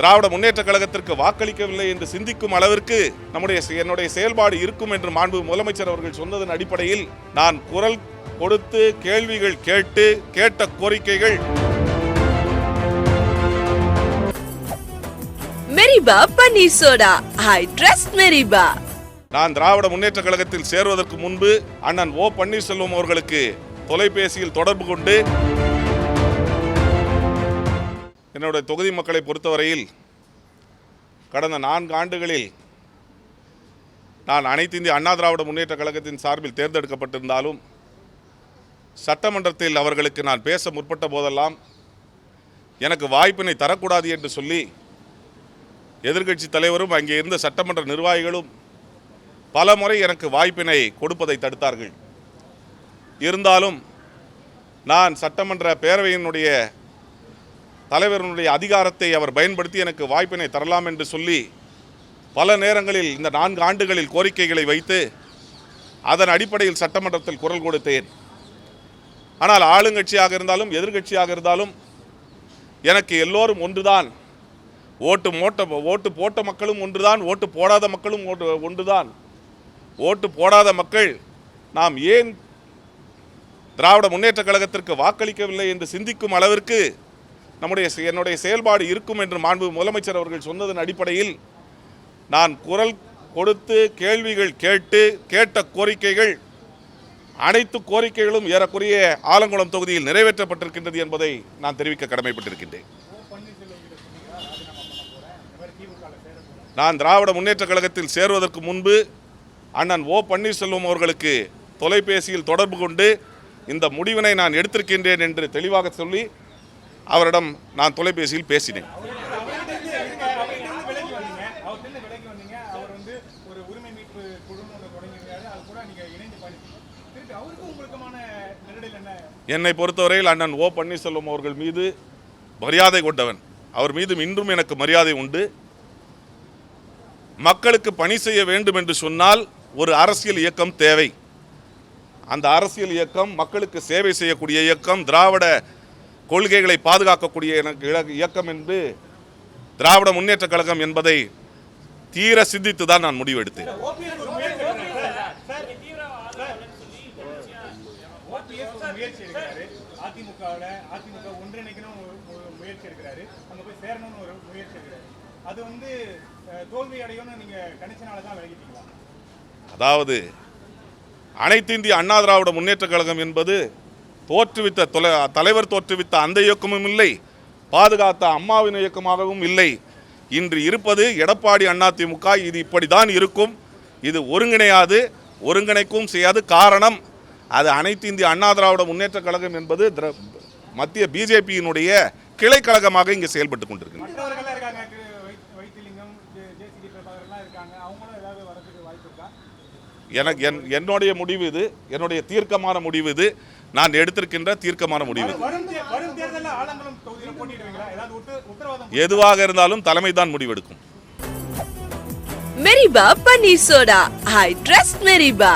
திராவிட முன்னேற்ற கழகத்திற்கு வாக்களிக்கவில்லை என்று சிந்திக்கும் அளவிற்கு நம்முடைய என்னுடைய செயல்பாடு இருக்கும் என்று மாண்பு முதலமைச்சர் அவர்கள் சொன்னதன் அடிப்படையில் நான் குரல் கொடுத்து கேள்விகள் கேட்டு கேட்ட கோரிக்கைகள். மெரிபா பன்னீர் சோடா ஐ ட்ரஸ்ட் மெரிபா நான் திராவிட முன்னேற்ற கழகத்தில் சேருவதற்கு முன்பு அண்ணன் ஓ பன்னீர்செல்வம் அவர்களுக்கு தொலைபேசியில் தொடர்பு கொண்டு என்னுடைய தொகுதி மக்களை பொறுத்தவரையில் கடந்த நான்கு ஆண்டுகளில் நான் அனைத்து இந்திய அண்ணா திராவிட முன்னேற்ற கழகத்தின் சார்பில் தேர்ந்தெடுக்கப்பட்டிருந்தாலும் சட்டமன்றத்தில் அவர்களுக்கு நான் பேச முற்பட்ட போதெல்லாம் எனக்கு வாய்ப்பினை தரக்கூடாது என்று சொல்லி எதிர்க்கட்சி தலைவரும் அங்கே இருந்த சட்டமன்ற நிர்வாகிகளும் பல முறை எனக்கு வாய்ப்பினை கொடுப்பதை தடுத்தார்கள். இருந்தாலும் நான் சட்டமன்ற பேரவையினுடைய தலைவரினுடைய அதிகாரத்தை அவர் பயன்படுத்தி எனக்கு வாய்ப்பினை தரலாம் என்று சொல்லி பல நேரங்களில் இந்த நான்கு ஆண்டுகளில் கோரிக்கைகளை வைத்து அதன் அடிப்படையில் சட்டமன்றத்தில் குரல் கொடுத்தேன். ஆனால் ஆளுங்கட்சியாக இருந்தாலும் எதிர்க்கட்சியாக இருந்தாலும் எனக்கு எல்லோரும் ஒன்றுதான். ஓட்டு மோட்ட ஓட்டு போட்ட மக்களும் ஒன்றுதான் ஓட்டு போடாத மக்களும் ஒன்று- ஒன்றுதான். ஓட்டு போடாத மக்கள் நாம் ஏன் திராவிட முன்னேற்ற கழகத்திற்கு வாக்களிக்கவில்லை என்று சிந்திக்கும் அளவிற்கு நம்முடைய என்னுடைய செயல்பாடு இருக்கும் என்று மாண்பு முதலமைச்சர் அவர்கள் சொன்னதன் அடிப்படையில் நான் குரல் கொடுத்து கேள்விகள் கேட்டு கேட்ட கோரிக்கைகள் அனைத்து கோரிக்கைகளும் ஏறக்குறைய ஆலங்குளம் தொகுதியில் நிறைவேற்றப்பட்டிருக்கின்றது என்பதை நான் தெரிவிக்க கடமைப்பட்டிருக்கின்றேன். நான் திராவிட முன்னேற்ற கழகத்தில் சேருவதற்கு முன்பு அண்ணன் ஓ பன்னீர்செல்வம் அவர்களுக்கு தொலைபேசியில் தொடர்பு கொண்டு இந்த முடிவினை நான் எடுத்திருக்கின்றேன் என்று தெளிவாக சொல்லி அவரிடம் நான் தொலைபேசியில் பேசினேன். என்னை பொறுத்தவரையில் அண்ணன் ஓ பன்னீர்செல்வம் அவர்கள் மீது மரியாதை கொண்டவன். அவர் மீது இன்றும் எனக்கு மரியாதை உண்டு. மக்களுக்கு பணி செய்ய வேண்டும் என்று சொன்னால் ஒரு அரசியல் இயக்கம் தேவை. அந்த அரசியல் இயக்கம் மக்களுக்கு சேவை செய்யக்கூடிய இயக்கம் திராவிட கொள்கைகளை பாதுகாக்கக்கூடிய எனக்கு இயக்கம் என்று திராவிட முன்னேற்ற கழகம் என்பதை தீர சிந்தித்து தான் நான் முடிவெடுத்தேன். ஓபிஎஸ் ஒரு முயற்சி எடுக்கிறாரு. சார், ஓபிஎஸ் ஒரு முயற்சி எடுக்கிறாரு. அதிமுகவில் அதிமுக ஒன்றிணைக்கணும் ஒரு ஒரு முயற்சி எடுக்கிறாரு. அங்க போய் சேரணும்னு ஒரு முயற்சி எடுக்கிறாரு. அது வந்து அஹ், தோல்வி அடையும்னு நீங்க கணிச்சனால தான் விலகிட்டீங்களா அதாவது அனைத்து இந்திய அண்ணா திராவிட முன்னேற்ற கழகம் என்பது தோற்றுவித்த தொலை தலைவர் தோற்றுவித்த அந்த இயக்கமும் இல்லை பாதுகாத்த அம்மாவின் இயக்கமாகவும் இல்லை. இன்று இருப்பது எடப்பாடி அதிமுக இது இப்படிதான் இருக்கும். இது ஒருங்கிணையாது ஒருங்கிணைக்கவும் செய்யாது. காரணம் அது அனைத்து இந்திய அண்ணா திராவிட முன்னேற்ற கழகம் என்பது மத்திய பிஜேபியினுடைய கிளை கழகமாக இங்கே செயல்பட்டு இருக்கா? எனக்கு என் என்னுடைய முடிவு இது என்னுடைய தீர்க்கமான முடிவு இது. நான் எடுத்திருக்கின்ற தீர்க்கமான முடிவு. எதுவாக இருந்தாலும் தலைமை தான் முடிவெடுக்கும். மெரிபா பன்னீர் சோடா. I trust மெரிபா.